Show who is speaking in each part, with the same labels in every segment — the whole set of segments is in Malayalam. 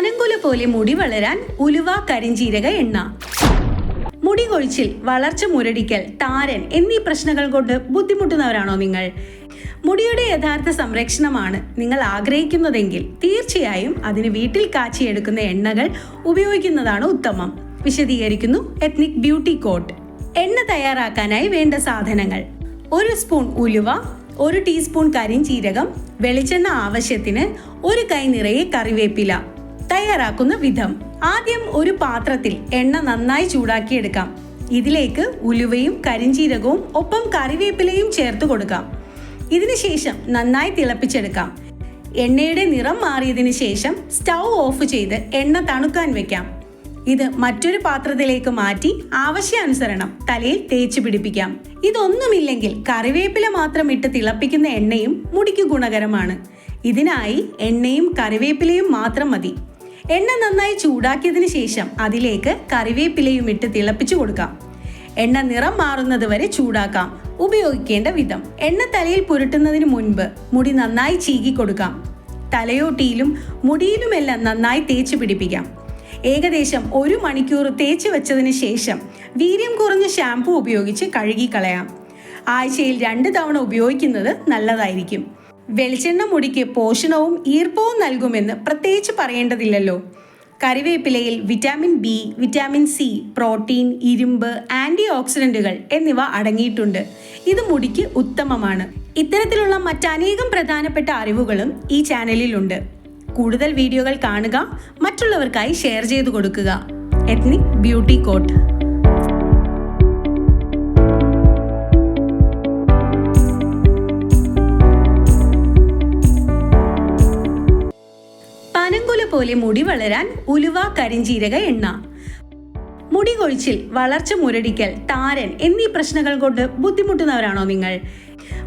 Speaker 1: പനങ്കുല പോലെ മുടി വളരാൻ ഉലുവ കരിഞ്ചീരക എണ്ണ. മുടി കൊഴിച്ചിൽ വളർച്ച മുരടിക്കൽ താരൻ എന്നീ പ്രശ്നങ്ങൾ കൊണ്ട് ബുദ്ധിമുട്ടുന്നവരാണോ നിങ്ങൾ? മുടിയുടെ യഥാർത്ഥ സംരക്ഷണമാണ് നിങ്ങൾ ആഗ്രഹിക്കുന്നതെങ്കിൽ തീർച്ചയായും അതിന് വീട്ടിൽ കാച്ചിയെടുക്കുന്ന എണ്ണകൾ ഉപയോഗിക്കുന്നതാണ് ഉത്തമം. വിശദീകരിക്കുന്നു എത്നിക് ബ്യൂട്ടി കോട്ട് എണ്ണ തയ്യാറാക്കാനായി വേണ്ട സാധനങ്ങൾ. ഒരു സ്പൂൺ ഉലുവ ഒരു ടീസ്പൂൺ കരിഞ്ചീരകം വെളിച്ചെണ്ണ ആവശ്യത്തിന് ഒരു കൈ നിറയെ കറിവേപ്പില തയ്യാറാക്കുന്ന വിധം. ആദ്യം ഒരു പാത്രത്തിൽ എണ്ണ നന്നായി ചൂടാക്കിയെടുക്കാം. ഇതിലേക്ക് ഉലുവയും കരിഞ്ചീരകവും ഒപ്പം കറിവേപ്പിലയും ചേർത്ത് കൊടുക്കാം. ഇതിനുശേഷം നന്നായി തിളപ്പിച്ചെടുക്കാം. എണ്ണയുടെ നിറം മാറിയതിനു ശേഷം സ്റ്റൗ ഓഫ് ചെയ്ത് എണ്ണ തണുക്കാൻ വെക്കാം. ഇത് മറ്റൊരു പാത്രത്തിലേക്ക് മാറ്റി ആവശ്യാനുസരണം തലയിൽ തേച്ച് പിടിപ്പിക്കാം. ഇതൊന്നുമില്ലെങ്കിൽ കറിവേപ്പില മാത്രം ഇട്ട് തിളപ്പിക്കുന്ന എണ്ണയും മുടിക്ക് ഗുണകരമാണ്. ഇതിനായി എണ്ണയും കറിവേപ്പിലയും മാത്രം മതി. എണ്ണ നന്നായി ചൂടാക്കിയതിന് ശേഷം അതിലേക്ക് കറിവേപ്പിലയും ഇട്ട് തിളപ്പിച്ചു കൊടുക്കാം. എണ്ണ നിറം മാറുന്നത് വരെ ചൂടാക്കാം. ഉപയോഗിക്കേണ്ട വിധം എണ്ണ തലയിൽ പുരട്ടുന്നതിന് മുൻപ് മുടി നന്നായി ചീകി കൊടുക്കാം. തലയോട്ടിയിലും മുടിയിലുമെല്ലാം നന്നായി തേച്ച് പിടിപ്പിക്കാം. ഏകദേശം ഒരു മണിക്കൂർ തേച്ച് വെച്ചതിന് ശേഷം വീര്യം കുറഞ്ഞ ഷാംപൂ ഉപയോഗിച്ച് കഴുകിക്കളയാം. ആഴ്ചയിൽ രണ്ട് തവണ ഉപയോഗിക്കുന്നത് നല്ലതായിരിക്കും. വെളിച്ചെണ്ണ മുടിക്ക് പോഷണവും ഈർപ്പവും നൽകുമെന്ന് പ്രത്യേകിച്ച് പറയേണ്ടതില്ലല്ലോ. കറിവേപ്പിലയിൽ vitamin B vitamin C protein ഇരുമ്പ് ആന്റി ഓക്സിഡന്റുകൾ എന്നിവ അടങ്ങിയിട്ടുണ്ട്. ഇത് മുടിക്ക് ഉത്തമമാണ്. ഇത്തരത്തിലുള്ള മറ്റനേകം പ്രധാനപ്പെട്ട അറിവുകളും ഈ ചാനലിലുണ്ട്. കൂടുതൽ വീഡിയോകൾ കാണുക മറ്റുള്ളവർക്കായി ഷെയർ ചെയ്തു കൊടുക്കുക. Ethnic beauty coat. പോലെ മുടി വളരാൻ ഉലുവ കരിഞ്ചീരക എണ്ണ. മുടി കൊഴിച്ചിൽ വളർച്ച മുരടിക്കൽ താരൻ എന്നീ പ്രശ്നങ്ങൾ കൊണ്ട് ബുദ്ധിമുട്ടുന്നവരാണോ നിങ്ങൾ?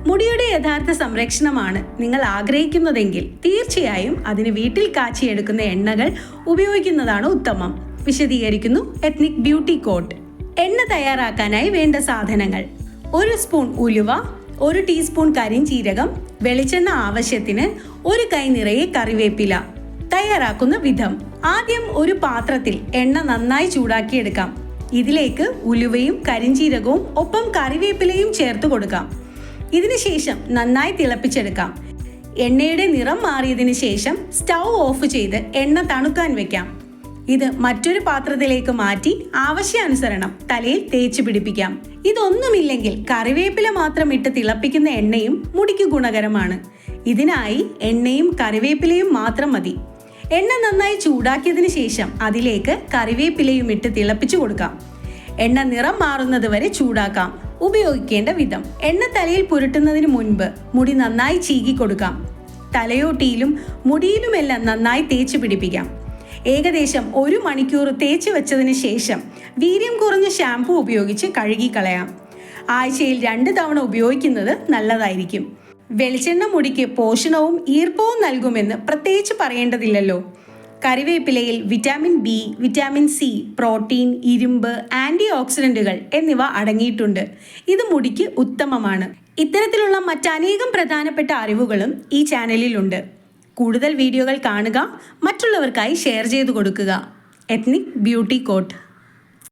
Speaker 1: മുടിയുടെ യഥാർത്ഥ സംരക്ഷണമാണ് നിങ്ങൾ ആഗ്രഹിക്കുന്നതെങ്കിൽ തീർച്ചയായും അതിന് വീട്ടിൽ കാച്ചിയെടുക്കുന്ന എണ്ണകൾ ഉപയോഗിക്കുന്നതാണ് ഉത്തമം. വിശദീകരിക്കുന്നു എത്നിക് ബ്യൂട്ടി കോട്ട് എണ്ണ തയ്യാറാക്കാനായി വേണ്ട സാധനങ്ങൾ. ഒരു സ്പൂൺ ഉലുവ ഒരു ടീസ്പൂൺ കരിഞ്ചീരകം വെളിച്ചെണ്ണ ആവശ്യത്തിന് ഒരു കൈ നിറയെ കറിവേപ്പില തയ്യാറാക്കുന്ന വിധം ആദ്യം ഒരു പാത്രത്തിൽ എണ്ണ നന്നായി ചൂടാക്കിയെടുക്കാം. ഇതിലേക്ക് ഉലുവയും കരിഞ്ചീരകവും ഒപ്പം കറിവേപ്പിലയും ചേർത്ത് കൊടുക്കാം. ഇതിനുശേഷം നന്നായി തിളപ്പിച്ചെടുക്കാം. എണ്ണയുടെ നിറം മാറിയതിന് ശേഷം സ്റ്റൗ ഓഫ് ചെയ്ത് എണ്ണ തണുക്കാൻ വെക്കാം. ഇത് മറ്റൊരു പാത്രത്തിലേക്ക് മാറ്റി ആവശ്യാനുസരണം തലയിൽ തേച്ച് പിടിപ്പിക്കാം. ഇതൊന്നുമില്ലെങ്കിൽ കറിവേപ്പില മാത്രം ഇട്ട് തിളപ്പിക്കുന്ന എണ്ണയും മുടിക്ക് ഗുണകരമാണ്. ഇതിനായി എണ്ണയും കറിവേപ്പിലയും മാത്രം മതി. എണ്ണ നന്നായി ചൂടാക്കിയതിന് ശേഷം അതിലേക്ക് കറിവേപ്പിലയും ഇട്ട് തിളപ്പിച്ചു കൊടുക്കാം. എണ്ണ നിറം മാറുന്നത് വരെ ചൂടാക്കാം. ഉപയോഗിക്കേണ്ട വിധം എണ്ണ തലയിൽ പുരട്ടുന്നതിന് മുൻപ് മുടി നന്നായി ചീകി കൊടുക്കാം. തലയോട്ടിയിലും മുടിയിലുമെല്ലാം നന്നായി തേച്ച് പിടിപ്പിക്കാം. ഏകദേശം ഒരു മണിക്കൂർ തേച്ച് വെച്ചതിന് ശേഷം വീര്യം കുറഞ്ഞ ഷാംപൂ ഉപയോഗിച്ച് കഴുകിക്കളയാം. ആഴ്ചയിൽ രണ്ട് തവണ ഉപയോഗിക്കുന്നത് നല്ലതായിരിക്കും. വെളിച്ചെണ്ണ മുടിക്ക് പോഷണവും ഈർപ്പവും നൽകുമെന്ന് പ്രത്യേകിച്ച് പറയേണ്ടതില്ലല്ലോ. കറിവേപ്പിലയിൽ vitamin B vitamin C protein ഇരുമ്പ് ആന്റി ഓക്സിഡന്റുകൾ എന്നിവ അടങ്ങിയിട്ടുണ്ട്. ഇത് മുടിക്ക് ഉത്തമമാണ്. ഇത്തരത്തിലുള്ള മറ്റനേകം പ്രധാനപ്പെട്ട അറിവുകളും ഈ ചാനലിലുണ്ട്. കൂടുതൽ വീഡിയോകൾ കാണുക മറ്റുള്ളവർക്കായി ഷെയർ ചെയ്തു കൊടുക്കുക. Ethnic beauty coat.